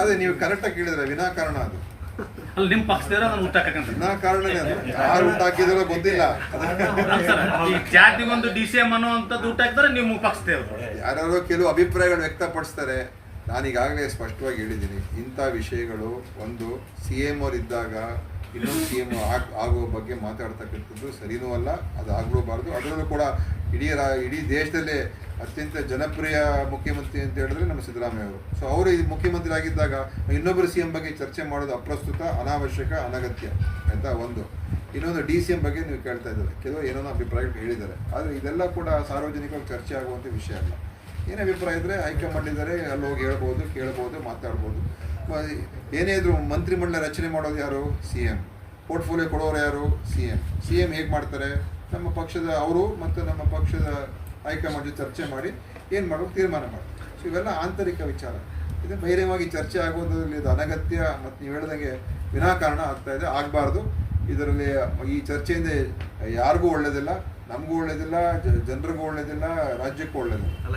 ಅದೇ ನೀವು ಕರೆಕ್ಟಾಗಿ ಕೇಳಿದ್ರೆ ವಿನಾಕಾರಣ ಅದು. ಅಲ್ಲಿ ನಿಮ್ಮ ಪಕ್ಷದವರ ನಾನು ನಾ ವಿನಾಕಾರಣನೇ ಅದು. ಯಾರು ಹುಟ್ಟಾಕಿದಾರೋ ಗೊತ್ತಿಲ್ಲ. ಸರ್ ಈ ಜಾತಿಗೊಂದು ಡಿ ಸಿ ಎಂ ಅನ್ನುವಂಥದ್ದು ಊಟ ಹಾಕಿದ್ರೆ ನಿಮ್ಮ ಪಕ್ಷದವರು. ಯಾರು ಕೆಲವು ಅಭಿಪ್ರಾಯಗಳು ವ್ಯಕ್ತಪಡಿಸ್ತಾರೆ. ನಾನು ಈಗಾಗಲೇ ಸ್ಪಷ್ಟವಾಗಿ ಹೇಳಿದ್ದೀನಿ. ಇಂಥ ವಿಷಯಗಳು ಒಂದು ಸಿ ಎಂ ಅವ್ರು ಇದ್ದಾಗ ಇನ್ನೊಂದು ಸಿ ಎಂ ಆಗುವ ಬಗ್ಗೆ ಮಾತಾಡ್ತಕ್ಕಂಥದ್ದು ಸರಿನೂ ಅಲ್ಲ ಅದು ಆಗಲೂಬಾರ್ದು ಅದರಲ್ಲೂ ಕೂಡ ಇಡೀ ರಾ, ಇಡೀ ದೇಶದಲ್ಲೇ ಅತ್ಯಂತ ಜನಪ್ರಿಯ ಮುಖ್ಯಮಂತ್ರಿ ಅಂತ ಹೇಳಿದ್ರೆ ನಮ್ಮ ಸಿದ್ದರಾಮಯ್ಯ ಅವರು. ಸೊ ಅವರು ಈ ಮುಖ್ಯಮಂತ್ರಿ ಆಗಿದ್ದಾಗ ಇನ್ನೊಬ್ಬರು ಸಿ ಎಂ ಬಗ್ಗೆ ಚರ್ಚೆ ಮಾಡೋದು ಅಪ್ರಸ್ತುತ, ಅನಾವಶ್ಯಕ, ಅನಗತ್ಯ ಅಂತ ಒಂದು. ಇನ್ನೊಂದು ಡಿ ಸಿ ಎಂ ಬಗ್ಗೆ ನೀವು ಕೇಳ್ತಾ ಇದ್ದಾರೆ. ಕೆಲವು ಏನೋ ಅಭಿಪ್ರಾಯ ಹೇಳಿದ್ದಾರೆ. ಆದರೆ ಇದೆಲ್ಲ ಕೂಡ ಸಾರ್ವಜನಿಕವಾಗಿ ಚರ್ಚೆ ಆಗುವಂಥ ವಿಷಯ ಅಲ್ಲ. ಏನೇ ಅಭಿಪ್ರಾಯ ಇದ್ದರೆ ಹೈಕಮಾಂಡ್ ಇದ್ದಾರೆ, ಅಲ್ಲಿ ಹೋಗಿ ಹೇಳ್ಬೋದು, ಕೇಳ್ಬೋದು, ಮಾತಾಡ್ಬೋದು. ಏನೇ ಇದ್ರು ಮಂತ್ರಿಮಂಡಲ ರಚನೆ ಮಾಡೋದು ಯಾರು? C M. ಪೋರ್ಟ್ಫೋಲಿಯೋ ಕೊಡೋರು ಯಾರು? C M. ಸಿ ಎಂ ಹೇಗೆ ಮಾಡ್ತಾರೆ? ನಮ್ಮ ಪಕ್ಷದ ಅವರು ಮತ್ತು ನಮ್ಮ ಪಕ್ಷದ ಹೈಕಮಾಂಡ್ ಚರ್ಚೆ ಮಾಡಿ ಏನು ಮಾಡೋದು ತೀರ್ಮಾನ ಮಾಡಿ ಸೊ ಇವೆಲ್ಲ ಆಂತರಿಕ ವಿಚಾರ. ಇದು ಬಹಿರಂಗವಾಗಿ ಚರ್ಚೆ ಆಗೋದ್ರಲ್ಲಿ ಇದು ಅನಗತ್ಯ ಮತ್ತು ನೀವು ಹೇಳ್ದಂಗೆ ವಿನಾಕಾರಣ ಆಗ್ತಾ ಇದೆ, ಆಗಬಾರ್ದು. ಇದರಲ್ಲಿ ಈ ಚರ್ಚೆಯಿಂದ ಯಾರಿಗೂ ಒಳ್ಳೇದಿಲ್ಲ, ನಮಗೂ ಒಳ್ಳೇದಿಲ್ಲ ಜನರಿಗೂ ಒಳ್ಳೇದಿಲ್ಲ, ರಾಜ್ಯಕ್ಕೂ ಒಳ್ಳೇದಿಲ್ಲ. ಅಲ್ಲ